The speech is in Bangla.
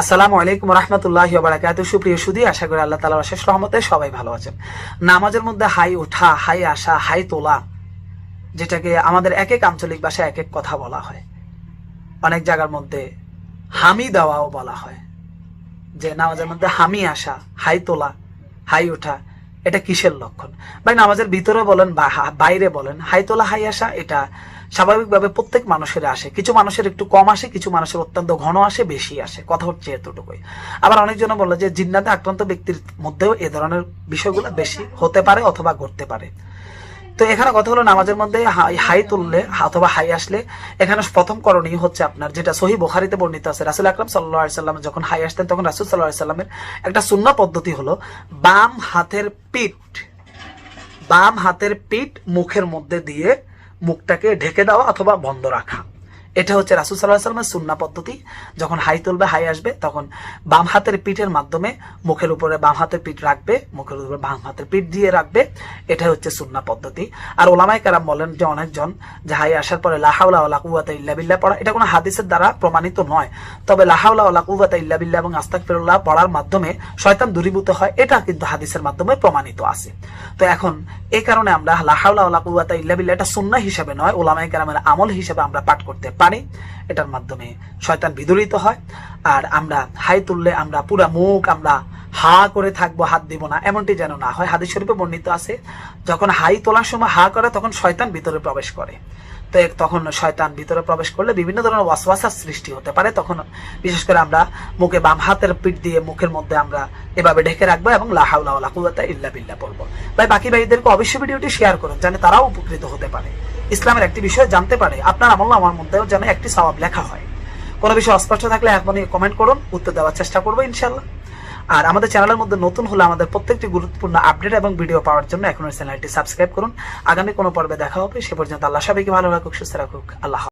আসসালামু আলাইকুম রহমতুল্লাহ বারাকাত সুপ্রিয় সুদী, আশা করি আল্লাহ তালা শেষ রহমতে সবাই ভালো আছেন। নামাজের মধ্যে হাই ওঠা হাই আসা, হাই তোলা, যেটাকে আমাদের এক এক আঞ্চলিক ভাষায় এক এক কথা বলা হয়। অনেক জায়গার মধ্যে হামি দেওয়াও বলা হয়। যে নামাজের মধ্যে হামি আসা, হাই তোলা, হাই ওঠা এটা কিসের লক্ষণ? ভাই, নামাজের ভিতরে বলেন বা বাইরে বলেন, হাই তোলা, হাই আসা, এটা স্বাভাবিকভাবে প্রত্যেক মানুষের আসে। কিছু মানুষের একটু কম আসে, কিছু মানুষের অত্যন্ত ঘন আসে, বেশি আসে। কথা হচ্ছে এতটুকুই। আবার অনেকজন বলে যে, জিন্নাতে আক্রান্ত ব্যক্তির মধ্যেও এ ধরনের বিষয়গুলো বেশি হতে পারে অথবা ঘটতে পারে। তো এখানে কথা হলো নামাজের মধ্যে হাই তুললে, অথবা হাই আসলে, এখানে প্রথম করণীয় হচ্ছে আপনার, যেটা সহি বোখারিতে বর্ণিত আছে। রাসুল আকরাম সাল্লাহ সাল্লাম যখন হাই আসতেন, তখন রাসুল সাল্লাহ সাল্লামের একটা শূন্য পদ্ধতি হলো, বাম হাতের পিঠ, বাম হাতের পিঠ মুখের মধ্যে দিয়ে মুখটাকে ঢেকে দেওয়া অথবা বন্ধ রাখা। এটা হচ্ছে রাসুল সাল্লাহ সাল্লামের সুন্না পদ্ধতি। যখন হাই তুলবে, হাই আসবে, তখন বাম হাতের পিঠের মাধ্যমে মুখের উপরে বাম হাতের পিঠ রাখবে, মুখের উপরে বাম হাতের পিঠ দিয়ে রাখবে। এটা হচ্ছে সুন্না পদ্ধতি। আর ওলামাই কারাম বলেন যে অনেকজন যে হাই আসার পরে লাহাউলা ওলা কুয়াতা ইল্লা বিল্লাহ পড়া, এটা কোনো হাদিসের দ্বারা প্রমাণিত নয়। তবে লাহাউলা ওলা কুয়াতা ইল্লা বিল্লা এবং আস্তাক ফিরুল্লাহ পড়ার মাধ্যমে শয়তান দূরীভূত হয়, এটা কিন্তু হাদিসের মাধ্যমে প্রমাণিত আছে। তো এখন এই কারণে আমরা লাহাউলা ওলা কুয়াতা ইল্লা বিল্লা এটা সুন্না হিসেবে নয় ওলামাই কারামের আমল হিসেবে আমরা পাঠ করতে পারি এটার মাধ্যমে শয়তান বিদরিত হয়। আর আমরা হাই তুললে আমরা পুরা মুখ আমরা হা করে থাকব, হাত দিব না। এমনটি যেন না হয়। হাদিস শরীফে বর্ণিত আছে, যখন হাই তোলার সময় হা করে, তখন শয়তান ভিতরে প্রবেশ করে। তো তখন শয়তান ভিতরে প্রবেশ করলে বিভিন্ন ধরনের ওয়াসওয়াসার সৃষ্টি হতে পারে। তখন বিশেষ করে আমরা মুখে বাম হাতের পিঠ দিয়ে মুখের মধ্যে আমরা এভাবে ঢেকে রাখব এবং লাহাউলা ইল্লা বিল্লাহ পড়ব। ভাই, বাকি ভাইদেরকে অবশ্যই ভিডিওটি শেয়ার করুন জানে তারাও উপকৃত হতে পারে। ইসলামের একটি বিষয় জানতে পারে। আপনার আমল আমার মধ্যেও যেন একটি সবাব লেখা হয়। কোনো বিষয় অস্পষ্ট থাকলে এখনই কমেন্ট করুন, উত্তর দেওয়ার চেষ্টা করব ইনশাল্লাহ আর আমাদের চ্যানেলের মধ্যে নতুন হলে আমাদের প্রত্যেকটি গুরুত্বপূর্ণ আপডেট এবং ভিডিও পাওয়ার জন্য এখন চ্যানেলটি সাবস্ক্রাইব করুন। আগামী কোনো পর্বে দেখা হবে, সে পর্যন্ত আল্লাহ সবাইকে ভালো রাখুক, সুস্থ রাখুক। আল্লাহ।